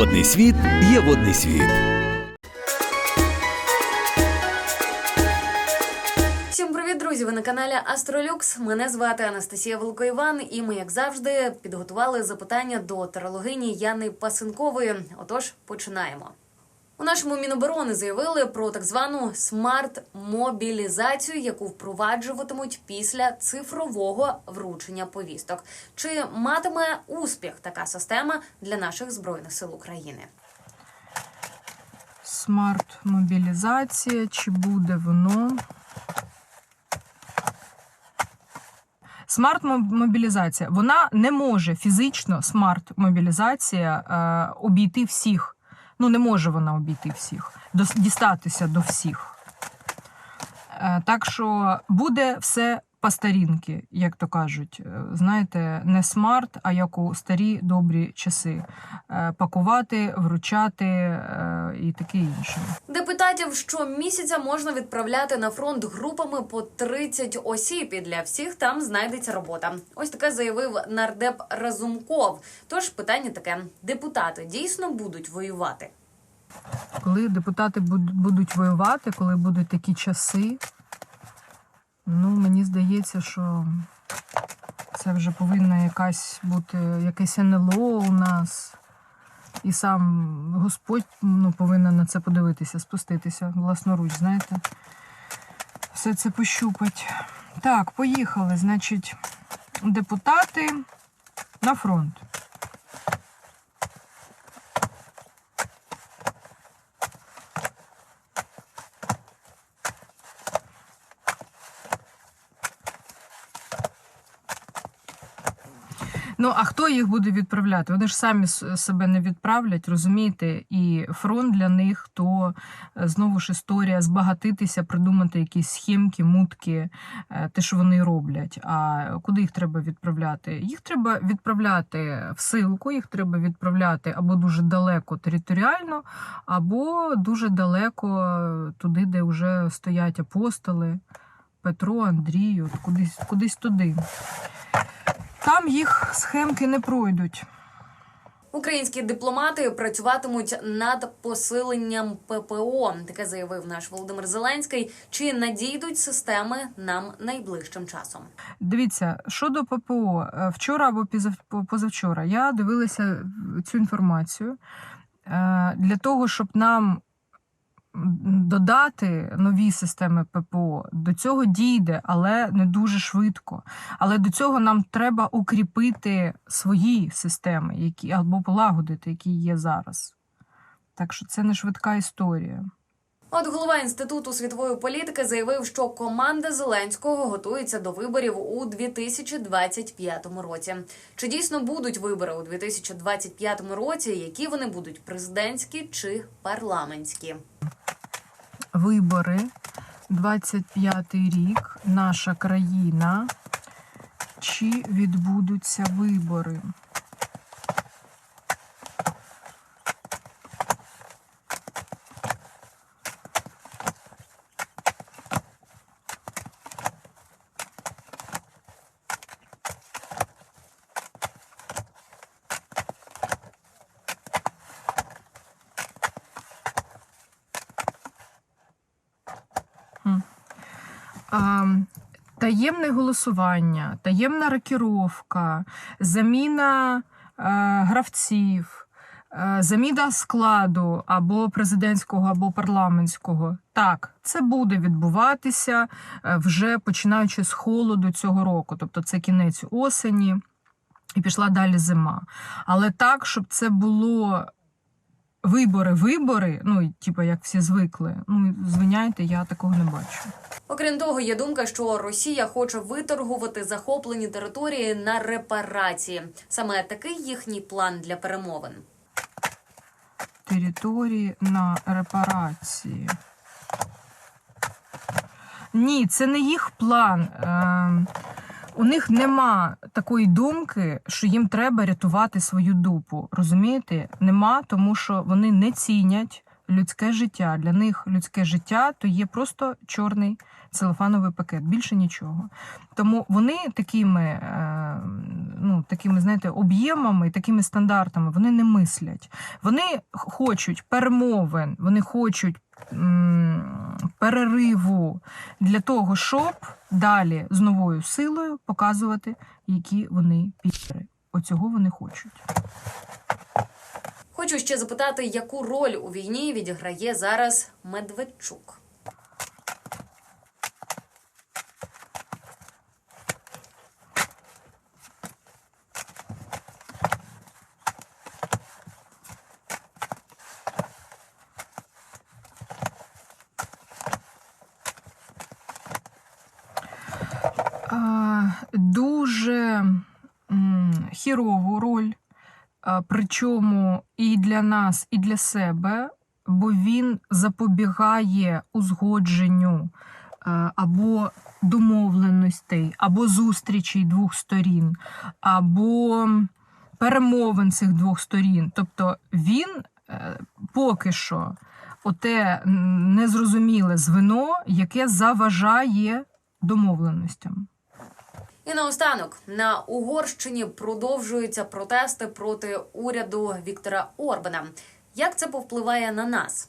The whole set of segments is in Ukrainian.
Водний світ є водний світ. Всім привіт, друзі! Ви на каналі Астролюкс. Мене звати Анастасія Волкоїван, і ми, як завжди, підготували запитання до тарологині Яни Пасенкової. Отож, починаємо. У нашому Міноборони заявили про так звану смарт-мобілізацію, яку впроваджуватимуть після цифрового вручення повісток. Чи матиме успіх така система для наших збройних сил України? Смарт-мобілізація, чи буде воно? Смарт-мобілізація. Вона не може фізично, смарт-мобілізація, е, обійти всіх. Ну, не може вона обійти всіх, дістатися до всіх. Е, Так що буде все по старінки, як то кажуть. Е, Знаєте, не смарт, а як у старі добрі часи. Е, Пакувати, вручати і таке інше. Депутатів щомісяця можна відправляти на фронт групами по 30 осіб, і для всіх там знайдеться робота. Ось таке заявив нардеп Разумков. Тож питання таке: депутати дійсно будуть воювати? Коли депутати будуть воювати, коли будуть такі часи, ну мені здається, що це вже повинна якась бути якесь НЛО у нас. І сам Господь ну, повинен на це подивитися, спуститися власноруч, знаєте. Все це пощупать. Так, поїхали. Значить, депутати на фронт. Ну, а хто їх буде відправляти? Вони ж самі себе не відправлять, розумієте? І фронт для них то е, знову ж історія збагатитися, придумати якісь схемки, мутки, е, те, що вони роблять. А куди їх треба відправляти? Їх треба відправляти в силку, їх треба відправляти або дуже далеко територіально, або дуже далеко туди, де вже стоять апостоли. Петро, Андрій, от кудись, кудись туди. Там їх схемки не пройдуть. Українські дипломати працюватимуть над посиленням ППО. Таке заявив наш Володимир Зеленський. Чи надійдуть системи нам найближчим часом? Дивіться, щодо ППО, е, вчора або позавчора я дивилася цю інформацію Е, для того, щоб нам додати нові системи ППО. До цього дійде, але не дуже швидко. Але до цього нам треба укріпити свої системи, які або полагодити, які є зараз. Так що це не швидка історія. От голова інституту світової політики заявив, що команда Зеленського готується до виборів у 2025 році. Чи дійсно будуть вибори у 2025 році? Які вони будуть президентські чи парламентські? Вибори, 25-й рік, наша країна. Чи відбудуться вибори? Таємне голосування, таємна рокіровка, заміна е, гравців, е, заміна складу або президентського, або парламентського. Так, це буде відбуватися е, вже починаючи з холоду цього року, тобто це кінець осені. І пішла далі зима. Але так, щоб це було вибори, вибори, ну, типу, як всі звикли. Ну, звиняйте, я такого не бачу. Окрім того, є думка, що Росія хоче виторгувати захоплені території на репарації. Саме такий їхній план для перемовин. Території на репарації. Ні, це не їх план. Е, у них нема такої думки, що їм треба рятувати свою дупу. Розумієте? Нема, тому що вони не цінять людське життя. Для них людське життя то є просто чорний целофановий пакет, більше нічого. Тому вони такими, е, ну, такими знаєте, об'ємами, такими стандартами вони не мислять. Вони хочуть перемовин, вони хочуть перериву для того, щоб далі з новою силою показувати, які вони піри. Оцього вони хочуть. Хочу ще запитати, яку роль у війні відіграє зараз Медведчук. А, дуже м, хірову роль, причому і для нас, і для себе, бо він запобігає узгодженню або домовленостей, або зустрічей двох сторін, або перемовин цих двох сторін. Тобто він е, поки що оте незрозуміле звено, яке заважає домовленостям. І наостанок на Угорщині продовжуються протести проти уряду Віктора Орбана. Як це повпливає на нас?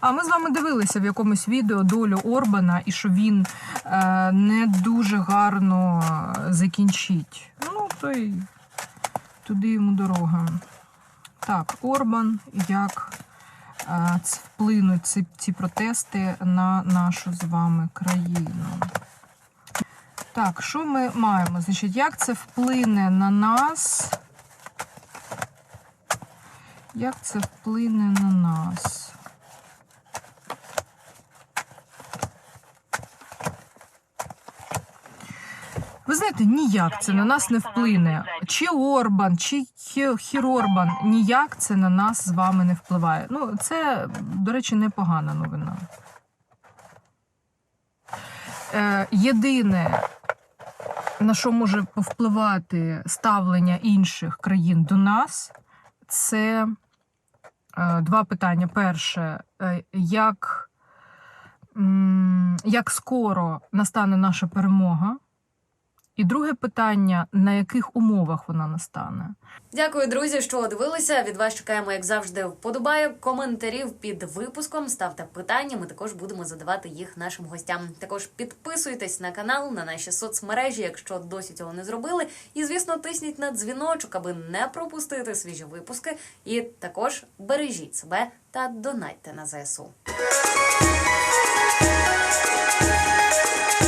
А ми з вами дивилися в якомусь відео долю Орбана і що він е, не дуже гарно е, закінчить. Ну, то й туди йому дорога. Так, Орбан, як е, вплинуть ці, ці протести на нашу з вами країну. Так, що ми маємо? Значить, як це вплине на нас? Як це вплине на нас? Ви знаєте, ніяк це на нас не вплине. Чи Орбан, чи Хірорбан, ніяк це на нас з вами не впливає. Ну, це, до речі, непогана новина. Е, єдине, на що може повпливати ставлення інших країн до нас, це е, два питання. Перше, е, як, як скоро настане наша перемога? І друге питання: на яких умовах вона настане? Дякую, друзі, що дивилися. Від вас чекаємо, як завжди, вподобайок, коментарів під випуском. Ставте питання. Ми також будемо задавати їх нашим гостям. Також підписуйтесь на канал, на наші соцмережі, якщо досі цього не зробили. І звісно, тисніть на дзвіночок, аби не пропустити свіжі випуски. І також бережіть себе та донатьте на ЗСУ.